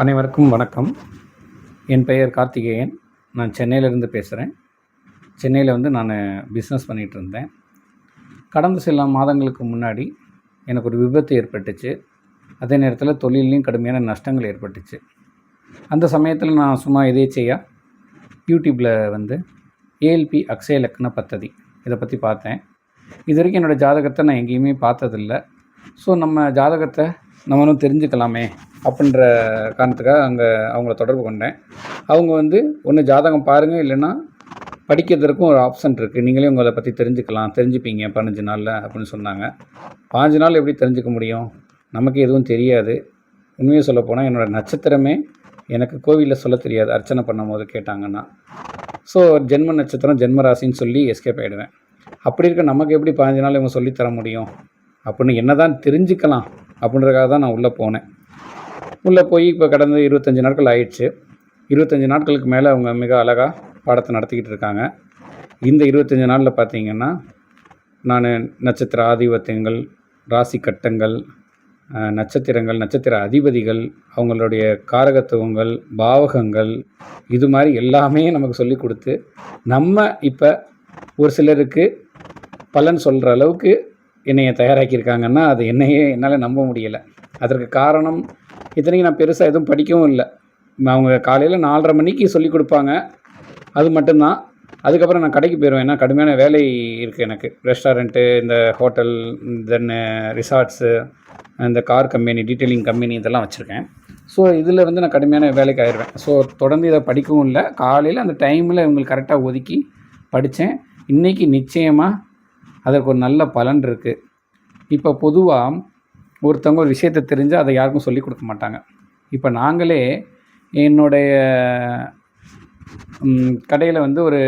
அனைவருக்கும் வணக்கம். என் பெயர் கார்த்திகேயன். நான் சென்னையிலேருந்து பேசுகிறேன் சென்னையில் வந்து நான் பிஸ்னஸ் பண்ணிகிட்டு இருந்தேன். கடந்த சில மாதங்களுக்கு முன்னாடி எனக்கு ஒரு விபத்து ஏற்பட்டுச்சு. அதே நேரத்தில் தொழிலையும் கடுமையான நஷ்டங்கள் ஏற்பட்டுச்சு. அந்த சமயத்தில் நான் சும்மா எதேச்சையாக யூடியூப்பில் வந்து ஏஎல்பி அக்ஷய லக்ன பத்ததி இதை பற்றி பார்த்தேன். இது வரைக்கும் என்னோடய ஜாதகத்தை நான் எங்கேயுமே பார்த்ததில்ல. ஸோ நம்ம ஜாதகத்தை நம்மளும் தெரிஞ்சுக்கலாமே அப்படின்ற காரணத்துக்காக அங்கே அவங்கள தொடர்பு கொண்டேன். அவங்க வந்து ஒன்று ஜாதகம் பாருங்கள் இல்லைன்னா படிக்கிறதுக்கும் ஒரு ஆப்ஷன் இருக்குது நீங்களே உங்களை பற்றி தெரிஞ்சுக்கலாம். தெரிஞ்சுப்பீங்க பதினஞ்சு நாளில் அப்படின்னு சொன்னாங்க. பாஞ்சு நாள் எப்படி தெரிஞ்சுக்க முடியும்? நமக்கு எதுவும் தெரியாது. உண்மையை சொல்ல போனால் என்னோடய நட்சத்திரமே எனக்கு கோவிலில் சொல்ல தெரியாது. அர்ச்சனை பண்ணும்போது கேட்டாங்கன்னா. ஸோ ஜென்ம நட்சத்திரம் ஜென்ம ராசின்னு சொல்லி எஸ்கேப் ஆகிடுவேன் அப்படி இருக்க நமக்கு எப்படி பாஞ்சு நாள் இவங்க சொல்லித்தர முடியும்? அப்படின்னு என்ன தான் தெரிஞ்சுக்கலாம் அப்படின்றதுக்காக தான் நான் உள்ளே போனேன். உள்ளே போய் இப்போ கடந்த இருபத்தஞ்சி நாட்கள் ஆயிடுச்சு. இருபத்தஞ்சி நாட்களுக்கு மேலே அவங்க மிக அழகாக பாடத்தை நடத்திக்கிட்டு இருக்காங்க. இந்த இருபத்தஞ்சி நாளில் பார்த்தீங்கன்னா நான் நட்சத்திர ஆதிபத்தியங்கள் ராசி கட்டங்கள் நட்சத்திரங்கள் நட்சத்திர அதிபதிகள் அவங்களுடைய காரகத்துவங்கள் பாவகங்கள் இது மாதிரி எல்லாமே நமக்கு சொல்லி கொடுத்து நம்ம இப்போ ஒரு சிலருக்கு பலன் சொல்கிற அளவுக்கு என்னைய தயாராக்கியிருக்காங்கன்னா அது என்னையே என்னால் நம்ப முடியலை. அதற்கு காரணம் இத்தனைக்கும் நான் பெருசாக எதுவும் படிக்கவும் இல்லை. அவங்க காலையில் நாலரை மணிக்கு சொல்லி கொடுப்பாங்க. அது மட்டும்தான். அதுக்கப்புறம் நான் கடைக்கு போயிடுவேன் ஏன்னா கடுமையான வேலை இருக்குது எனக்கு. ரெஸ்டாரண்ட்டு இந்த ஹோட்டல் தென் ரிசார்ட்ஸு இந்த கார் கம்பெனி டீட்டெயிலிங் கம்பெனி இதெல்லாம் வச்சுருக்கேன். ஸோ இதில் வந்து நான் கடுமையான வேலைக்கு ஆயிடுவேன் ஸோ தொடர்ந்து இதை படிக்கவும் இல்லை. காலையில் அந்த டைமில் இவங்களுக்கு கரெக்டாக ஒதுக்கி படித்தேன் இன்றைக்கி நிச்சயமாக அதற்கு ஒரு நல்ல பலன் இருக்குது இப்போ பொதுவாக ஒருத்தவங்க ஒரு விஷயத்தை தெரிஞ்சால் அதை யாருக்கும் சொல்லிக் கொடுக்க மாட்டாங்க. இப்போ நாங்களே என்னுடைய கடையில் வந்து ஒரு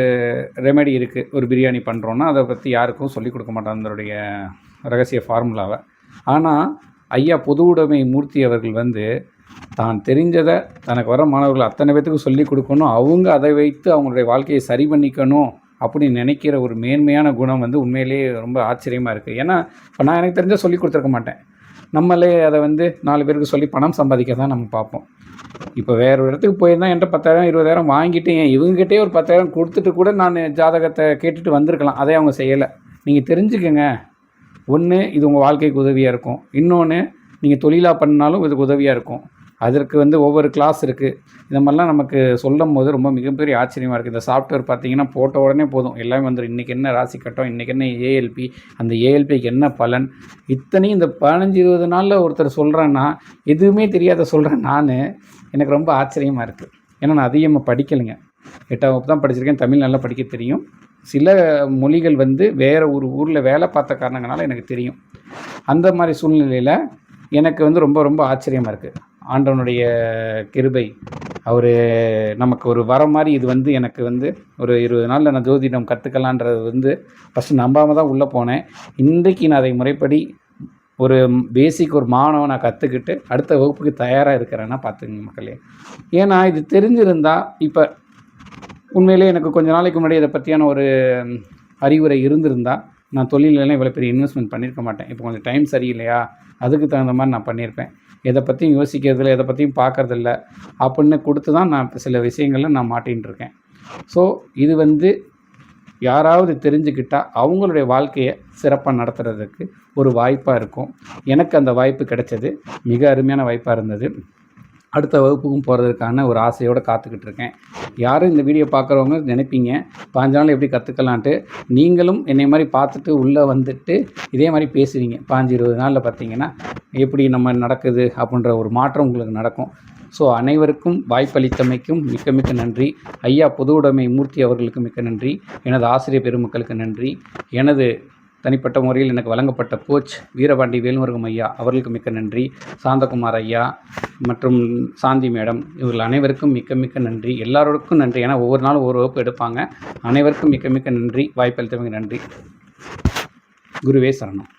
ரெமெடி இருக்குது ஒரு பிரியாணி பண்ணுறோன்னா அதை பற்றி யாருக்கும் சொல்லிக் கொடுக்க மாட்டோம் அதனுடைய ரகசிய ஃபார்முலாவை ஆனால் ஐயா பொது உடைமை மூர்த்தி அவர்கள் வந்து தான் தெரிஞ்சதை தனக்கு வர மாணவர்கள் அத்தனை பேத்துக்கும் சொல்லிக் கொடுக்கணும். அவங்க அதை வைத்து அவங்களுடைய வாழ்க்கையை சரி பண்ணிக்கணும் அப்படின்னு நினைக்கிற ஒரு மேன்மையான குணம் வந்து உண்மையிலேயே ரொம்ப ஆச்சரியமாக இருக்குது ஏன்னா இப்போ நான் எனக்கு தெரிஞ்சால் சொல்லி கொடுத்துருக்க மாட்டேன். நம்மளே அதை வந்து நாலு பேருக்கு சொல்லி பணம் சம்பாதிக்க தான் நம்ம பார்ப்போம். இப்போ வேற ஒரு இடத்துக்கு போயிருந்தால் என்கிட்ட பத்தாயிரம் இருபதாயிரம் வாங்கிட்டு ஏன் இவங்ககிட்டே ஒரு பத்தாயிரம் கொடுத்துட்டு கூட நான் ஜாதகத்தை கேட்டுட்டு வந்திருக்கலாம். அதே அவங்க செய்யலை. நீங்கள் தெரிஞ்சுக்கோங்க. ஒன்று இது உங்கள் வாழ்க்கைக்கு உதவியாக இருக்கும். இன்னொன்று நீங்கள் தொழிலாக பண்ணாலும் இதுக்கு உதவியாக இருக்கும். அதற்கு வந்து ஒவ்வொரு கிளாஸ் இருக்குது இந்த மாதிரிலாம் நமக்கு சொல்லும் போது ரொம்ப மிகப்பெரிய ஆச்சரியமாக இருக்குது இந்த சாஃப்ட்வேர் பார்த்தீங்கன்னா போட்ட உடனே போதும். எல்லாமே வந்துடும் இன்றைக்கி என்ன ராசி கட்டம்? இன்றைக்கி என்ன ஏஎல்பி அந்த ஏஎல்பிக்கு என்ன பலன்? இத்தனையும் இந்த பதினஞ்சு இருபது நாளில் ஒருத்தர் சொல்கிறேன்னா எதுவுமே தெரியாத சொல்கிறேன் நான் எனக்கு ரொம்ப ஆச்சரியமாக இருக்குது ஏன்னா நான் அதிகமாக படிக்கலைங்க. எட்டாம் வகுப்பு தான் படிச்சிருக்கேன். தமிழ் நல்லா படிக்க தெரியும். சில மொழிகள் வந்து வேறு ஒரு ஊரில் வேலை பார்த்த காரணங்களால எனக்கு தெரியும். அந்த மாதிரி சூழ்நிலையில் எனக்கு வந்து ரொம்ப ரொம்ப ஆச்சரியமாக இருக்குது ஆண்டவனுடைய கிருபை. அவர் நமக்கு ஒரு வரம் மாதிரி இது வந்து எனக்கு வந்து ஒரு இருபது நாளில் நான் ஜோதிடம் கற்றுக்கலான்றது வந்து ஃபஸ்ட்டு நம்பாமல் தான் உள்ளே போனேன். இன்றைக்கு நான் அதை முறைப்படி ஒரு பேசிக் ஒரு மாணவன் நான் கற்றுக்கிட்டு அடுத்த வகுப்புக்கு தயாராக இருக்கிறேன்னா பார்த்துங்க மக்களே. ஏன்னா இது தெரிஞ்சிருந்தால் இப்போ உண்மையிலே எனக்கு கொஞ்ச நாளைக்கு முன்னாடி இதை பற்றியான ஒரு அறிவுரை இருந்திருந்தா நான் தொழிலெல்லாம் இவ்வளோ பெரிய இன்வெஸ்ட்மெண்ட் பண்ணியிருக்க மாட்டேன். இப்போ கொஞ்சம் டைம் சரியில்லையா? அதுக்கு தகுந்த மாதிரி நான் பண்ணியிருப்பேன் எதை பற்றியும் யோசிக்கிறதில்ல எதை பற்றியும் பார்க்கறதில்ல அப்படின்னு கொடுத்து தான் நான் சில விஷயங்களில் நான் மாட்டின்னு இருக்கேன். ஸோ இது வந்து யாராவது தெரிஞ்சுக்கிட்டால் அவங்களுடைய வாழ்க்கையை சிறப்பாக நடத்துறதுக்கு ஒரு வாய்ப்பாக இருக்கும். எனக்கு அந்த வாய்ப்பு கிடைச்சது. மிக அருமையான வாய்ப்பாக இருந்தது. அடுத்த வகுப்புக்கும் போகிறதுக்கான ஒரு ஆசையோடு காத்துக்கிட்டு இருக்கேன் யாரும் இந்த வீடியோ பார்க்குறவங்க நினைப்பீங்க பாஞ்சு நாள் எப்படி கற்றுக்கலான்ட்டு நீங்களும் என்னை மாதிரி பார்த்துட்டு உள்ளே வந்துட்டு இதே மாதிரி பேசுவீங்க. பாஞ்சு இருபது நாளில் பார்த்தீங்கன்னா எப்படி நம்ம நடக்குது அப்படின்ற ஒரு மாற்றம் உங்களுக்கு நடக்கும். ஸோ அனைவருக்கும் வாய்ப்பளித்தமைக்கும் மிக்க மிக்க நன்றி. ஐயா பொது உடைமை மூர்த்தி அவர்களுக்கு மிக்க நன்றி. எனது ஆசிரியர் பெருமக்களுக்கு நன்றி. எனது தனிப்பட்ட முறையில் எனக்கு வழங்கப்பட்ட கோச் வீரபாண்டி வேல்முருகம் ஐயா அவர்களுக்கு மிக்க நன்றி. சாந்தகுமார் ஐயா மற்றும் சாந்தி மேடம் இவர்கள் அனைவருக்கும் மிக்க மிக்க நன்றி. எல்லாரோருக்கும் நன்றி. ஏன்னா ஒவ்வொரு நாளும் ஒவ்வொரு வகுப்பு எடுப்பாங்க. அனைவருக்கும் மிக்க மிக்க நன்றி. வாய்ப்பளித்தவங்க நன்றி. குருவே சரணம்.